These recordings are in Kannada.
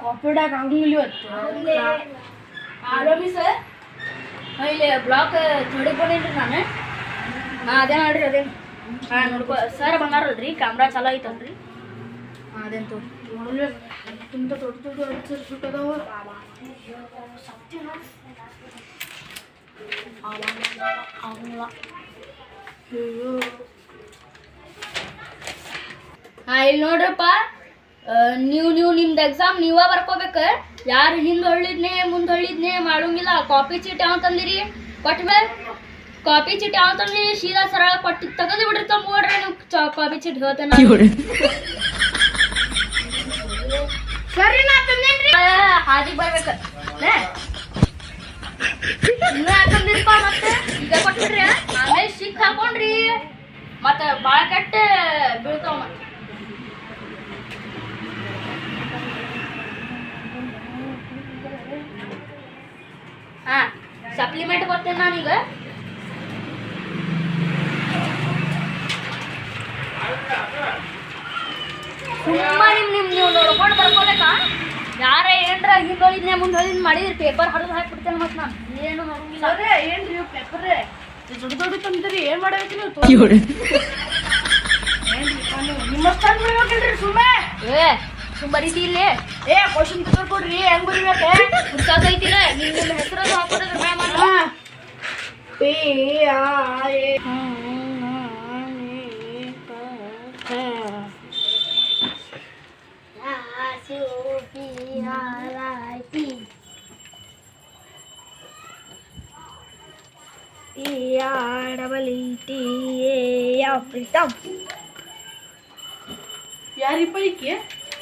ಕಾಪಿ ಹೊಡ್ಯಾಕ ಆಗಂಗಿಲ್ಲ ಇವತ್ತು ಹಲೋ ಮಿಸ್ ಇಲ್ಲಿ ಬ್ಲಾಕ್ ಥರ್ಡ್ ಬಂದೇನ್ರಿ ನಾನು ಹಾಂ ಅದೇ ನೋಡ್ರಿ ಅದೇ ಹಾಂ ನೋಡ್ಕೊ ಸರ್ ಬಂದಾರಲ್ರಿ ಕ್ಯಾಮ್ರಾ ಚಲೋ ಐತಲ್ರಿ ಹಾಂ ಅದೇಂತು ನೋಡ್ಲಿ ತುಂಬ ದೊಡ್ಡ ದೊಡ್ಡ ಅನ್ಸರ್ ಬಿಟ್ಟದವ ಹಾಂ ಇಲ್ಲಿ ನೋಡ್ರಪ್ಪ ನೀವು ನೀವು ನಿಮ್ದು ಎಕ್ಸಾಮ್ ನೀವ ಬರ್ಕೋಬೇಕು. ಯಾರು ಹಿಂದೆ ಹೊಳ್ಳಿದ್ನೆ ಮುಂದೆ ಹೊಳ್ಳಿದ್ನೆ ಮಾಡೋಂಗಿಲ್ಲ. ಕಾಪಿ ಚೀಟ್ ಯಾವ ತಂದಿರಿ? ಕೊಟ್ಮೇಲೆ ಕಾಪಿ ಚೀಟ್ ಯಾವ ತಂದಿರಿ? ಸೀದಾ ಸರಳ ಕೊಟ್ಟು ತೆಗೆದು ಬಿಡ್ರಿ ತಂಬೋಡ್ರಿ ನೀವು ಕಾಪಿ ಚೀಟ್ ಹೇಳ್ತೇನೆ ಸರಿ ನಾ ತಂದೇನ್ರಿ. ಹಾದಿಗೆ ಬರ್ಬೇಕು. ಇನ್ನೂ ಯಾಕಂದಿರಪ್ಪ ಮತ್ತೆ? ಈಗ ಕೊಟ್ಬಿಡ್ರಿ ಆಮೇಲೆ ಸಿಕ್ ಹಾಕೊಂಡ್ರಿ. ಮತ್ತೆ ಭಾಳ ಕೆಟ್ಟ ಬೀಳ್ತಾವ ಮತ್ತೆ. ಹಾ ಸಪ್ಲಿಮೆಂಟ್ ಕೊಡ್ತೇನೆ ನಾನೀಗ ಸುಮ್ಮ ನಿಮ್ಮ ನಿಮ್ ನೀವು ನೋಡ್ಕೊಂಡು ಬರ್ಕೋಬೇಕಾ? ಯಾರೇ ಏನ್ರ ಹಿಂಗ್ ಹೇಳಿದ್ನೆ ಮುಂದೆ ಹೇಳಿದ್ ಮಾಡಿದ್ರಿ ಪೇಪರ್ ಹರಿದು ಹಾಕ್ಬಿಡ್ತೇನೆ ಮತ್ತೆ ನಾನು. ಏನು ನೋಡಂಗಿಲ್ಲ ಏನ್ರಿ ಇವ್ ಪೇಪರ್ ದೊಡ್ಡ ದೊಡ್ಡ ತಂದಿರಿ ಏನ್ ಮಾಡಬೇಕು ನೀವು? ತೋರಿ ಏನ್ರಿ ನಿಮ್ಮ ಸುಮ್ಮನೆ ಏ ತುಂಬ ರೀತಿ ಇಲ್ಲಿ ಏ ಕ್ವಶನ್ ಪೇಪರ್ ಕೊಡ್ರಿ ಹೆಂಗ್ ಬರಿಬೇಕೆ ಹುಡ್ಕಾಕೈತಿಲ್ಲ ನಿಮ್ ನಿಮ್ಮ ಹೆಸರು ಹಾಕೋದ್ರೆ ma'am P uh A double E T A Preetam ಯಾರಿಪ್ಪ ಈಕೆ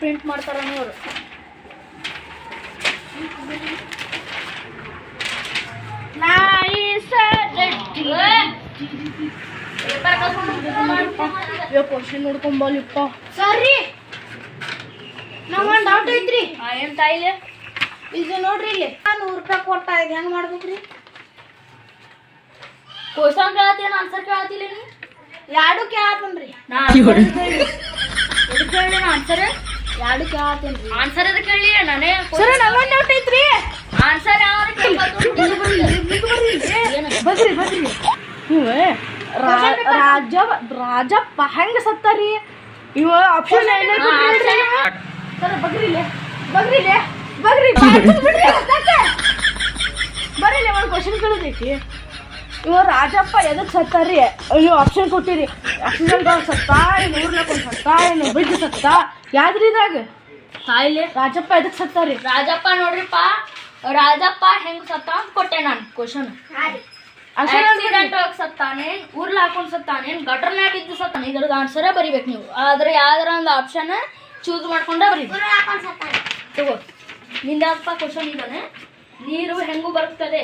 ಪ್ರಿಂಟ್ ಮಾಡ್ತಾರ ಅವರು ಕ್ವಶನ್ ನೋಡ್ಕೊಂಬಲ್ಲಿಪ್ಪ ಸರಿ ನಮ್ಗೊಂದು ಡೌಟ್ ಐತ್ರಿ. ಏನ್ ತಾಯಿಲೆ? ಇದು ನೋಡ್ರಿ ಇಲ್ಲಿ. ನೂರು ರೂಪಾಯಿ ಕೊಟ್ಟ ಇದು ಹೆಂಗ್ ಮಾಡ್ಬೇಕ್ರಿ? ಕ್ವಶನ್ ಕೇಳತ್ತೇನು ಆನ್ಸರ್ ಕೇಳತ್ತಿಲ್ಲ ಎರಡು ಕೇಳತ್ತನ್ರಿ ನಾ ಆನ್ಸರ್ ಎರಡು ಆನ್ಸರ್ ಅದ ಕೇಳಿ ನಾನೇ ಸರ ನಮ್ಗೊಂದು ಡೌಟ್ ಐತ್ರಿ. ಆನ್ಸರ್ ಯಾವ ಬಗ್ರಿ ಬಗ್ರಿ ಇವ ರಾಜ ರಾಜಪ್ಪ ಹೆಂಗ ಸತ್ತಾರಿ? ಇವ ಆಪ್ಷನ್ ಸರ ಬಗ್ರಿಲೆ ಬಗ್ರಿಲೆ ಬಗ್ರಿ ಬಿಡ್ರಿ ಒಂದು ಕ್ವಶನ್ ಕೇಳೋದೈತಿ. ಇವ ರಾಜಪ್ಪ ಎದಕ್ ಸತ್ತಾರಿ? ಅಯ್ಯೋ ಆಪ್ಷನ್ ಕೊಟ್ಟಿರಿ. ಆಕ್ಸಿಡೆಂಟ್ ಸತ್ತ ಏನು ಊರ್ಲಕ್ ಒಂದು ಸತ್ತ ಏನು ಬಿದ್ದು ಸತ್ತ. ಯಾವ್ದ್ರಿ ಇದ್ರಾಗ? ತಾಯಿಲೆ ರಾಜಪ್ಪ ಎದಕ್ ಸತ್ತಾರಿ? ರಾಜಪ್ಪ ನೋಡ್ರಿಪ್ಪ ರಾಜಪ್ಪ ಹೆಂಗ್ ಸತ್ತ ಅಂತ ಕೊಟ್ಟೆ ನಾನು ಕ್ವಶನ್ ಆಕ್ಸಿಡೆಂಟ್ ಒಳಗ್ ಸತ್ತಾನೇನ್ ಉರ್ಲ್ ಹಾಕೊಂಡ್ ಸತ್ತಾನೇನ್ ಗಟರ್ನ್ಯಾಗ ಇದ್ದು ಸತ್ತಾನೆ? ಇದ್ರದ್ದು ಆನ್ಸರ್ ಬರಿಬೇಕು ನೀವು. ಆದ್ರೆ ಯಾವ್ದಾರ ಒಂದು ಆಪ್ಷನ್ ಚೂಸ್ ಮಾಡ್ಕೊಂಡ ಬರಿ ತಗೋ. ನಿಂದಪ್ಪ ಕ್ವಶನ್ ಇದ್ದಾನೆ ನೀರು ಹೆಂಗು ಬರ್ತದೆ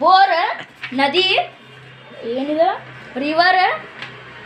ಬೋರ್ ನದಿ ಏನಿದೆ? River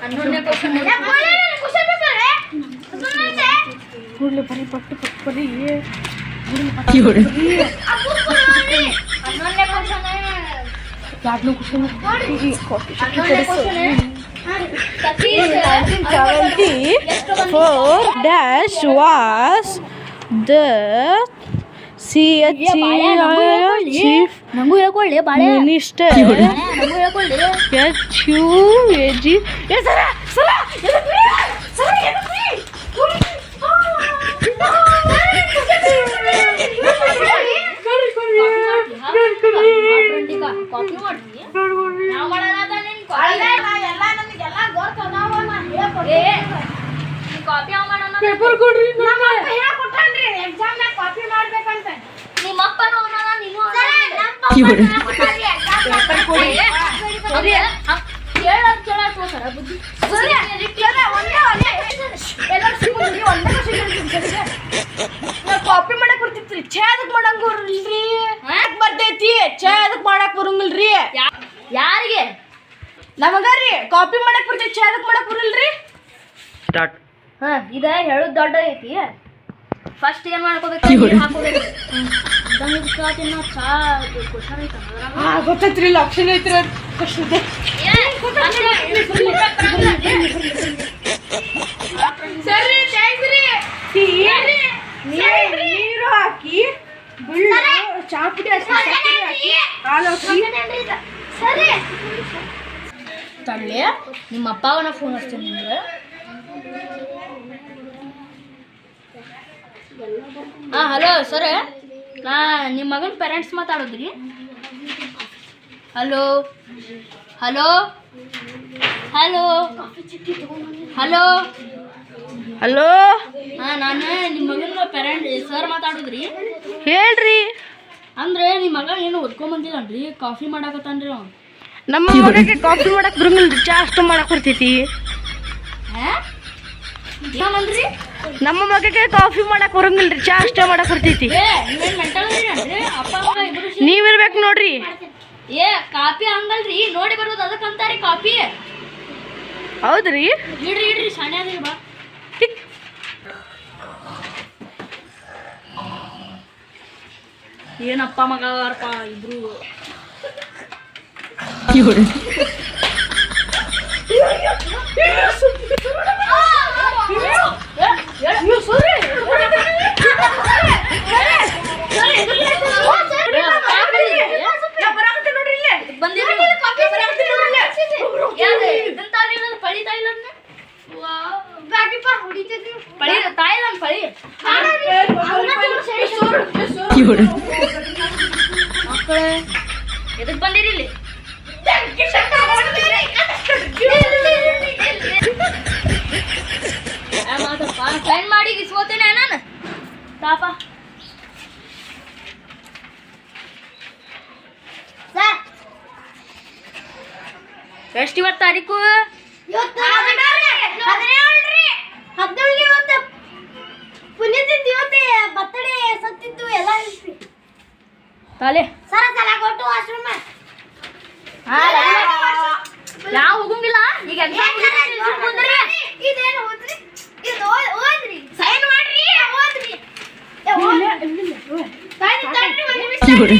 ಹೇಳ್ಕೊಳ್ಳಿ H U A G ಏ ಸರ ಸರ ಎದಕ್ರಿ? ಸರ ಎದಕ್ರಿ? ಕಾಪಿ ಮಾಡ್ರಿ ನಾವ್ ಮಾಡೋದಾದ ನಿನ್ ಕಾಪಿ ಮಾಡೋಣ ಪೇಪರ್ ಕೊಡ್ರಿ ನಿಮ್ಮ ಅಪ್ಪನೂ ಅವನಲ್ಲ ನೀನು ಕೇಳೋದ್ ಕೇಳೋದ್ ಹೋಗ್ತಾರ ಬುದ್ಧಿ. ಕಾಪಿ ಮಾಡಕ್ ಬರ್ತಿತ್ರಿ. ಚಾ ಅದಕ್ ಮಾಡಕ್ ಬರಲ್ರಿ. ಯಾಕೆ ಬರ್ತೈತಿ? ಚಾ ಅದಕ್ ಮಾಡಕ್ ಬರಂಗಿಲ್ರಿ. ಯಾರಿಗೆ? ನಮಗ ರೀ ಕಾಪಿ ಮಾಡಕ್ ಬರ್ತೈತಿ ಚಾ ಅದಕ್ ಮಾಡಕ್ ಬರಲ್ರಿ. ಸ್ಟಾರ್ಟ್ ಹಾ ಇದ ಹೇಳುದ್ ದೊಡ್ಡ ಐತಿ ಫಸ್ಟ್ ಏನು ಮಾಡ್ಕೋಬೇಕು ನೀರು ಹಾಕೋಬೇಕು ಗೊತ್ತೈತ್ರಿ ಆಪ್ಷನ್ ಐತ್ರಿ ಸರಿ ನೀರು ಹಾಕಿ ಬಿಳ್ಳು ಚಾಪುಡಿ ಹಾಕಿ ಹಾಲು ಹಾಕಿ ತಳ್ಳಿ ನಿಮ್ಮ ಅಪ್ಪಗನ ಫೋನ್ ಹಚ್ತೀನಿ ನಿಮ್ಗೆ ಹಾಂ ಹಲೋ ಸರ್. ನಾ ನಿಮ್ಮ ಮಗನ parents ಮಾತಾಡೋದ್ರಿ. Hello hello hello hello hello ಹಾಂ ನಾನು ನಿಮ್ಮ ಮಗನ ಪೇರೆಂಟ್ ಸರ್ ಮಾತಾಡೋದ್ರಿ. ಹೇಳ್ರಿ. ಅಂದ್ರೆ ನಿಮ್ಮ ಮಗ ಏನು ಓದ್ಕೊಂಬಂದಿಲ್ಲನ್ರಿ ಕಾಫಿ ಮಾಡಾಕತ್ತಾನ್ರಿ ಅವ್ನು. ನಮ್ಮ ಮಗಕ್ಕೆ ಕಾಫಿ ಮಾಡಕ್ ರೀ ಚಾ ಅಷ್ಟು ಮಾಡಕ್ಕೆ ಬರ್ತೈತಿ. ಏನಂದ್ರಿ ನಮ್ಮ ಮಗಕ್ಕೆ ಕಾಫಿ ಮಾಡಕ್ ಬರಂಗಿಲ್ರಿ ಚಾ ಅಷ್ಟೇ ಮಾಡಕ್ ಬರ್ತೈತಿ. ನೀವಿರ್ಬೇಕು ನೋಡ್ರಿ. ಏ ಕಾಪಿ ಹಂಗಲ್ರಿ ನೋಡಿ ಬರೋದು ಅಂತಾರೆ ಕಾಫಿ. ಹೌದ್ರಿ? ಇಡ್ರಿ ಇಡ್ರಿ ಶಾಣೆ ಅದ್ರಿ ಬಾ. ಏನಪ್ಪ ಮಗ ಅರ್ಪ ಇಬ್ರು. 有人。ಮಾತಪ್ಪ ಸೈನ್ ಮಾಡಿ ಇಸ್ಕೋತೇನೆ ನಾನು. ತಾಪ ಎಷ್ಟು ಇವತ್ತು ತಾರೀಕು? ತಾಲೆ. ನಾವು ಹೋಗಂಗಿಲ್ಲ? ಈಗ ನೋಡ್ರಿ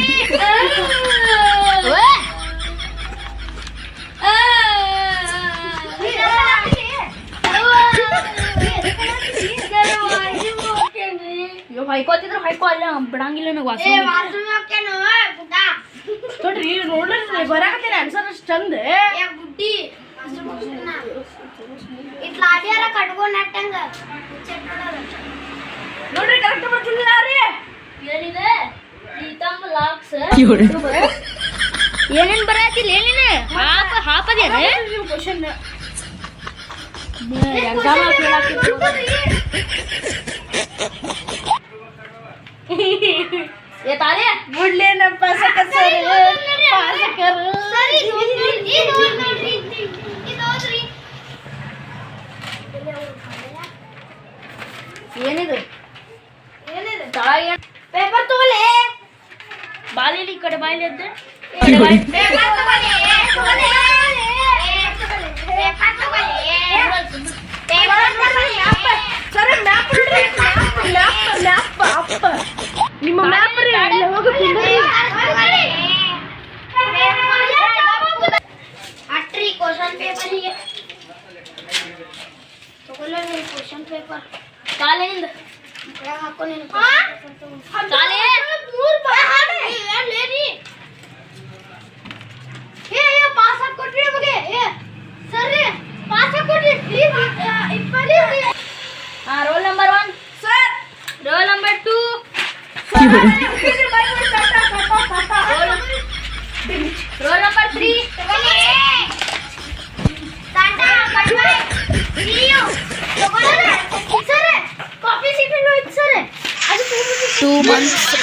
ಬರಾಕತ್ತೀನಿ ಅಷ್ಟು ಚಂದ. ಇಟ್ಲ ಬರ್ತಿಲ್ಲ ರೀ ಏನಿದೆ? ಪ್ರೀತಮ್ ಲಾಕ್ಸ್ ಏನೇನ್ ಬರತ್ತಿಲ್ಲ ಏನೇನೆ ಹಾಪ ಹಾಪದೇನೆ ನೀವು ಕ್ವಶನ್ ಎಕ್ಸಾಮ್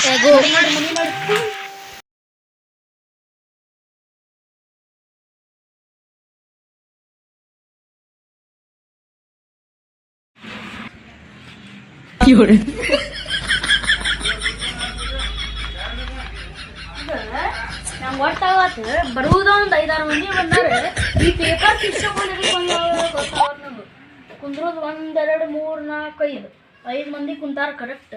ಎಗೋ ನಂಗೆ ಗೊತ್ತಾಗತ್ತೆ ಬರುವುದ ಒಂದು ಐದಾರು ಮಂದಿ ಬಂದಾರೆ ಈ ಪೇಪರ್ ಗೊತ್ತಾಗತ್ತೆ ನಂಗೆ ಕುಂದ್ರೋದು ಒಂದೆರಡು ಮೂರು ನಾಲ್ಕು ಐದು ಐದು ಮಂದಿ ಕುಂತಾರ. ಕರೆಕ್ಟ್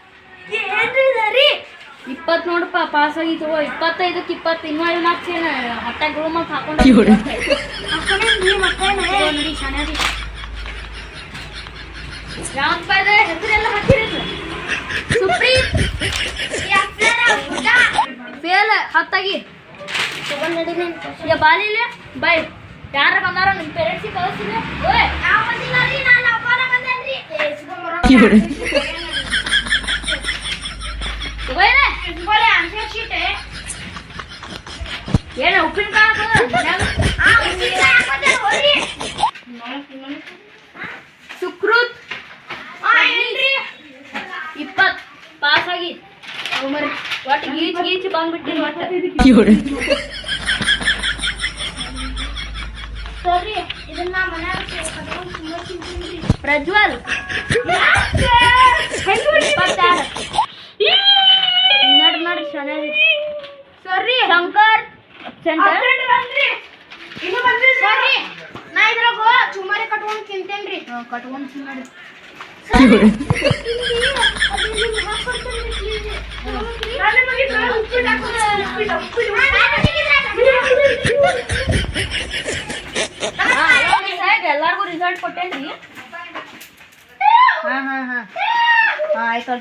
ಇಪ್ಪತ್ತು ನೋಡಪ್ಪ ಪಾಸ್ ಆಗಿತ್ತು. ಇಪ್ಪತ್ತೈದಕ್ಕೆ ಇಪ್ಪತ್ತು. ಇನ್ನೂ ಐದು ಮಾರ್ಕ್ಸ್ ಏನು ಹತ್ತಾಗ ರೂಮಲ್ಲಿ ಹಾಕೊಂಡು ರಾಮಪಾದ ಹೆಸರೆಲ್ಲ ಹಾಕಿರಿದ್ರು ಸುಪ್ರೀತ್ ಫೇಲ್ ಹತ್ತಾಗಿ. ಈಗ ಬಾಲಿಲ್ಲ ಬೈ ಯಾರ ಬಂದಾರ ನಿಮ್ಮ ಪೇರೆಂಟ್ಸಿಗೆ ಕಳಿಸಿದ್ರೆ ಓಯ್ ಯಾವ ಬಂದಿಲ್ಲ ರೀ ನಾನು ಅಪ್ಪನ ಬಂದೇನ್ರಿ ಏ ಇಸ್ಕೊಂಬರೋ ತಗೋಯ್ರೆ ಇಸ್ಕೊಳ್ಳಿ ಆನ್ಸರ್ ಶೀಟ್ ಏನು ಉಪ್ಪಿನಕಾಯಿ ಆ ಉಪ್ಪಿನಕಾಯಿ ಹಾಕೋದೆ ಹೋಗ್ರಿ ಸುಕ್ರೂತ್ ಆ ಏನ್ರಿ ಇಪ್ಪತ್ ಪಾಸ್ ಆಗಿ ಮರಿ ಒಟ್ಟು ಗೀಚ್ ಗೀಚ್ ಬಂದ್ಬಿಟ್ಟಿನಿ ಒಟ್ಟು ಸರಿ ಇದನ್ನ ಮನ್ಯಾಗ ಕಟ್ಕೊಂಡು ತುಂಬಾ ತಿಂತೀನಿ ಪ್ರಜ್ವಲ್ ಇಪ್ಪತ್ತಾರು ಸೆಂಟರ್ ಇನ್ನು ಬಂದ್ರಿ ಸರಿ ನಾ ಇದ್ರಾಗ ಚುಮಾರಿ ಕಟ್ಕೊಂಡು ತಿಂತೇನ್ರಿ ಕಟ್ಕೊಂಡು ನೋಡಿ ಎಲ್ಲಾರ್ಗು ರಿಸಲ್ಟ್ ಕೊಟ್ಟೇನ್ರಿ ಹಾ ಹಾ ಹಾ ಹಾ ಆಯ್ತು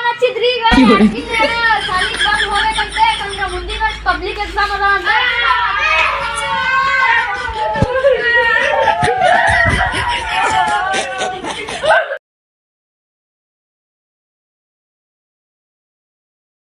लोन अच्छी दी गई सालिक बंद होवे करते कंगा मुंदी में पब्लिक